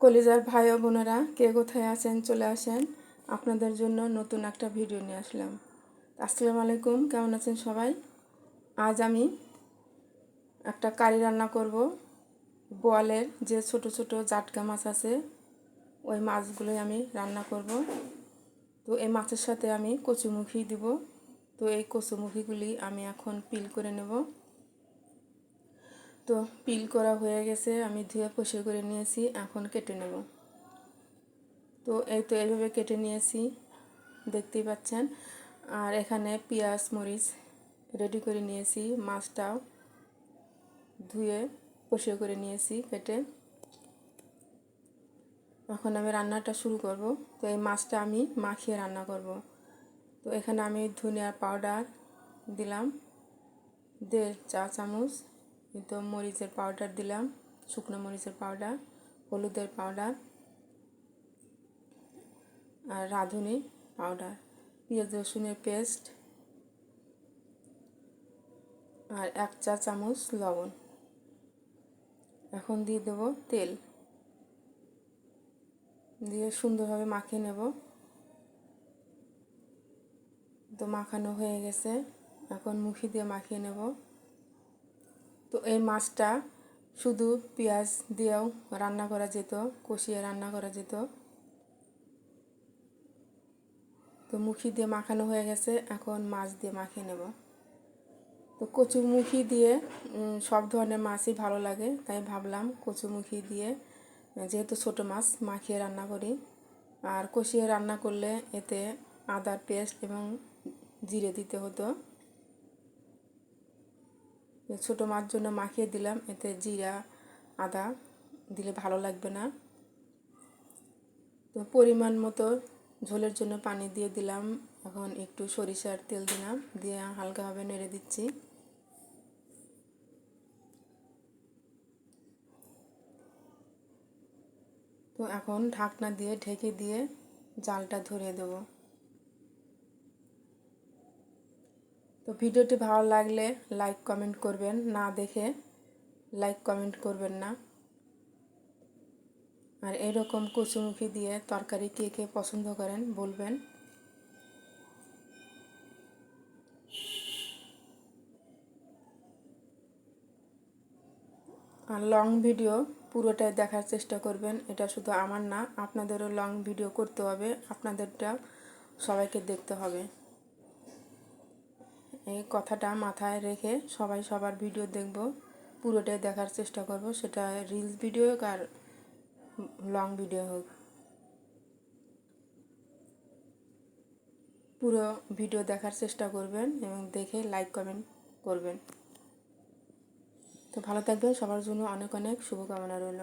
কলিজার ভাই ও বোনেরা, কে কোথায় আছেন চলে আসেন। আপনাদের জন্য নতুন একটা ভিডিও নিয়ে আসলাম। আসসালামু আলাইকুম, কেমন আছেন সবাই? আজ আমি একটা কারি রান্না করব। বোয়ালের যে ছোট ছোট জাটকা মাছ আছে, ওই মাছগুলোই আমি রান্না করব। তো এই মাছের সাথে আমি কচুমুখি দিব। তো এই কচুমুখিগুলি আমি এখন পিল করে নেব। তো পিল করা হয়ে গেছে, আমি ধুয়ে পরিষ্কার করে নিয়েছি, এখন কেটে নেব। তো এই তো এইভাবে কেটে নিয়েছি, দেখতেই পাচ্ছেন। আর এখানে পেঁয়াজ, মরিচ রেডি করে নিয়েছি, মাছটাও ধুয়ে পরিষ্কার করে নিয়েছি, কেটে। এখন আমি রান্নাটা শুরু করব। তো এই মাছটা আমি মাখিয়ে রান্না করব। তো এখানে আমি ধনিয়ার পাউডার দিলাম, দেড় চা চামচ। তো মরিচের পাউডার দিলাম, শুকনো মরিচের পাউডার হলুদের পাউডার আর রাঁধুনি পাউডার পেঁয়াজ রসুনের পেস্ট আর এক চা চামচ লবণ। এখন দিয়ে দেবো তেল। দিয়ে সুন্দরভাবে মাখিয়ে নেব। তো মাখানো হয়ে গেছে। এখন মুখি দিয়ে মাখিয়ে নেব। তো এই মাছটা শুধু পেঁয়াজ দিয়েও রান্না করা যেত, কষিয়ে রান্না করা যেত। তো মুখি দিয়ে মাখানো হয়ে গেছে, এখন মাছ দিয়ে মাখিয়ে নেব। তো কচুমুখি দিয়ে সব ধরনের মাছই ভালো লাগে, তাই ভাবলাম কচুমুখি দিয়ে, যেহেতু ছোটো মাছ, মাখিয়ে রান্না করি। আর কষিয়ে রান্না করলে এতে আদার পেস্ট এবং জিরে দিতে হতো। ছোটো মাছ জন্য মাখিয়ে দিলাম। এতে জিরা, আদা দিলে ভালো লাগবে না। তো পরিমাণ মতো ঝোলের জন্য পানি দিয়ে দিলাম। এখন একটু সরিষার তেল দিলাম। দিয়ে হালকাভাবে নেড়ে দিচ্ছি। তো এখন ঢাকনা দিয়ে ঢেকে দিয়ে জালটা ধরিয়ে দেব। তো ভিডিওটি ভালো লাগলে লাইক কমেন্ট করবেন, না দেখে লাইক কমেন্ট করবেন না। আর এরকম কচুমুখি দিয়ে তরকারি কে কে পছন্দ করেন বলবেন। আর লং ভিডিও পুরোটাই দেখার চেষ্টা করবেন, এটা শুধু আমার না, আপনাদেরও লং ভিডিও করতে হবে, আপনাদেরটা সবাইকে দেখতে হবে। এই কথাটা মাথায় রেখে সবাই সবার ভিডিও দেখব, পুরোটাই দেখার চেষ্টা করব। সেটা রিলস ভিডিও হোক আর লং ভিডিও হোক। পুরো ভিডিও দেখার চেষ্টা করবেন এবং দেখে লাইক কমেন্ট করবেন। তো ভালো থাকবেন, সবার জন্য অনেক অনেক শুভকামনা রইল।